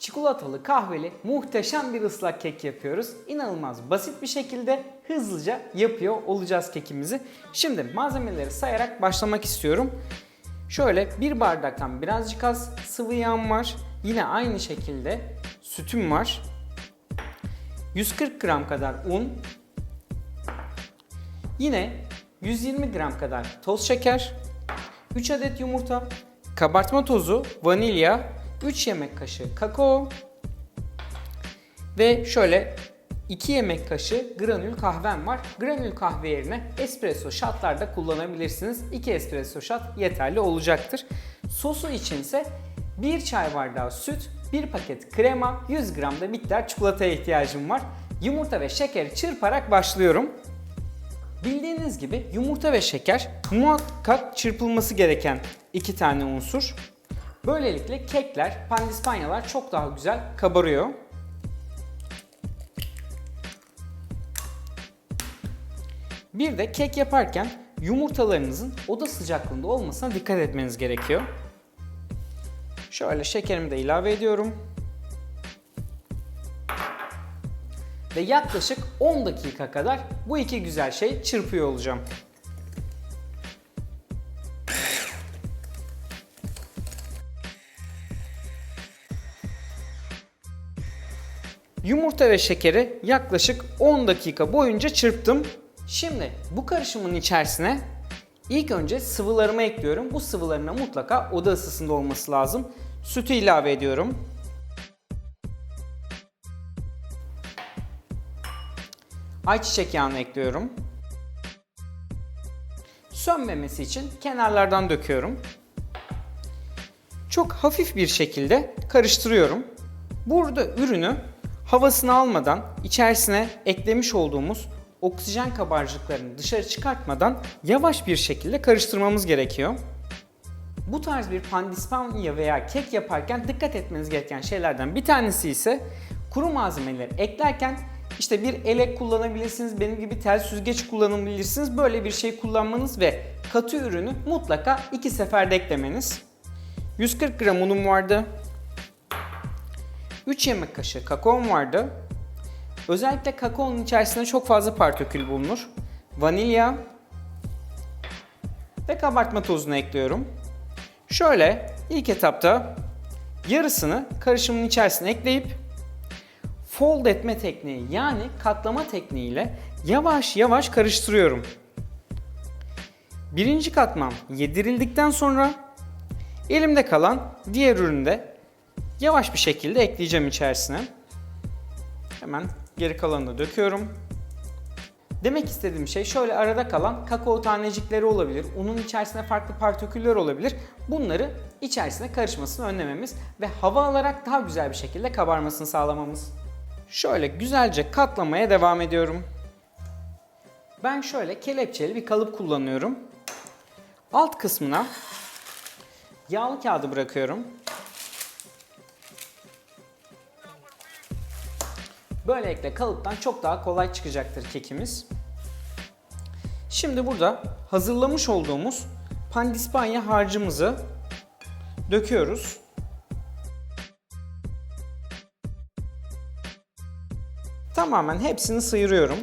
çikolatalı kahveli muhteşem bir ıslak kek yapıyoruz. İnanılmaz basit bir şekilde hızlıca yapıyor olacağız kekimizi. Şimdi malzemeleri sayarak başlamak istiyorum. Şöyle bir bardaktan birazcık az sıvı yağım var. Yine aynı şekilde sütüm var. 140 gram kadar un. Yine 120 gram kadar toz şeker. 3 adet yumurta. Kabartma tozu, vanilya, 3 yemek kaşığı kakao ve şöyle 2 yemek kaşığı granül kahvem var. Granül kahve yerine espresso shotlar da kullanabilirsiniz. 2 espresso shot yeterli olacaktır. Sosu içinse 1 çay bardağı süt, 1 paket krema, 100 gram da bitter çikolataya ihtiyacım var. Yumurta ve şekeri çırparak başlıyorum. Bildiğiniz gibi yumurta ve şeker muhakkak çırpılması gereken iki tane unsur. Böylelikle kekler, pandispanyalar çok daha güzel kabarıyor. Bir de kek yaparken yumurtalarınızın oda sıcaklığında olmasına dikkat etmeniz gerekiyor. Şöyle şekerimi de ilave ediyorum. Ve yaklaşık 10 dakika kadar bu iki güzel şey çırpıyor olacağım. Yumurta ve şekeri yaklaşık 10 dakika boyunca çırptım. Şimdi bu karışımın içerisine ilk önce sıvılarımı ekliyorum. Bu sıvılarına mutlaka oda ısısında olması lazım. Sütü ilave ediyorum. Ayçiçek yağını ekliyorum. Sönmemesi için kenarlardan döküyorum. Çok hafif bir şekilde karıştırıyorum. Burada ürünü havasını almadan içerisine eklemiş olduğumuz oksijen kabarcıklarını dışarı çıkartmadan yavaş bir şekilde karıştırmamız gerekiyor. Bu tarz bir pandispanya veya kek yaparken dikkat etmeniz gereken şeylerden bir tanesi ise kuru malzemeleri eklerken işte bir elek kullanabilirsiniz, benim gibi tel süzgeç kullanabilirsiniz. Böyle bir şey kullanmanız ve katı ürünü mutlaka iki seferde eklemeniz. 140 gram unum vardı. 3 yemek kaşığı kakaom vardı. Özellikle kakaonun içerisinde çok fazla partikül bulunur. Vanilya ve kabartma tozunu ekliyorum. Şöyle ilk etapta yarısını karışımın içerisine ekleyip fold etme tekniği yani katlama tekniğiyle yavaş yavaş karıştırıyorum. Birinci katmam yedirildikten sonra elimde kalan diğer ürünü de yavaş bir şekilde ekleyeceğim içerisine. Hemen geri kalanını döküyorum. Demek istediğim şey şöyle arada kalan kakao tanecikleri olabilir, unun içerisinde farklı partiküller olabilir. Bunları içerisine karışmasını önlememiz ve hava alarak daha güzel bir şekilde kabarmasını sağlamamız. Şöyle güzelce katlamaya devam ediyorum. Ben şöyle kelepçeli bir kalıp kullanıyorum. Alt kısmına yağlı kağıdı bırakıyorum. Böylelikle kalıptan çok daha kolay çıkacaktır kekimiz. Şimdi burada hazırlamış olduğumuz pandispanya harcımızı döküyoruz. Tamamen hepsini sıyırıyorum.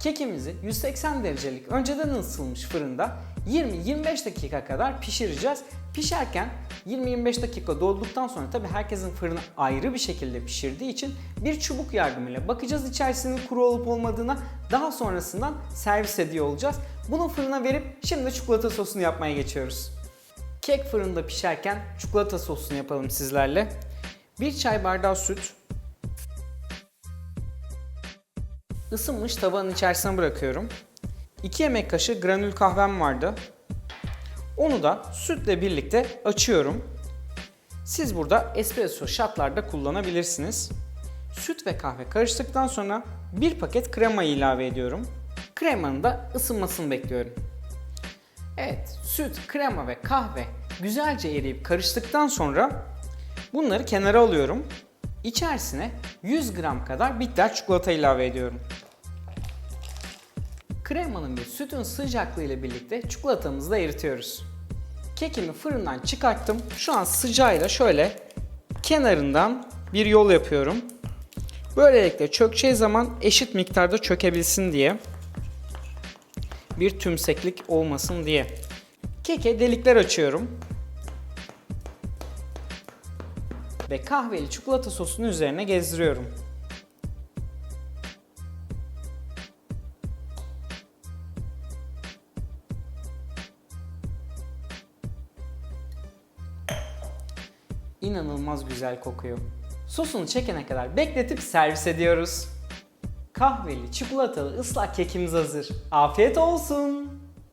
Kekimizi 180 derecelik önceden ısıtılmış fırında 20-25 dakika kadar pişireceğiz. Pişerken 20-25 dakika dolduktan sonra tabi herkesin fırını ayrı bir şekilde pişirdiği için bir çubuk yardımıyla bakacağız içerisinin kuru olup olmadığına daha sonrasından servis ediyor olacağız. Bunu fırına verip şimdi çikolata sosunu yapmaya geçiyoruz. Kek fırında pişerken çikolata sosunu yapalım sizlerle. 1 çay bardağı süt, ısınmış tavanın içerisine bırakıyorum. 2 yemek kaşığı granül kahvem vardı. Onu da sütle birlikte açıyorum. Siz burada espresso shotlarda kullanabilirsiniz. Süt ve kahve karıştıktan sonra bir paket krema ilave ediyorum. Kremanın da ısınmasını bekliyorum. Evet, süt, krema ve kahve güzelce eriyip karıştıktan sonra bunları kenara alıyorum. İçerisine 100 gram kadar bitter çikolata ilave ediyorum. Kremanın ve sütün sıcaklığı ile birlikte çikolatamızı da eritiyoruz. Kekimi fırından çıkarttım. Şu an sıcağıyla şöyle kenarından bir yol yapıyorum. Böylelikle çökeceği zaman eşit miktarda çökebilsin diye. Bir tümseklik olmasın diye. Keke delikler açıyorum. Ve kahveli çikolata sosunu üzerine gezdiriyorum. İnanılmaz güzel kokuyor. Sosunu çekene kadar bekletip servis ediyoruz. Kahveli, çikolatalı ıslak kekimiz hazır. Afiyet olsun.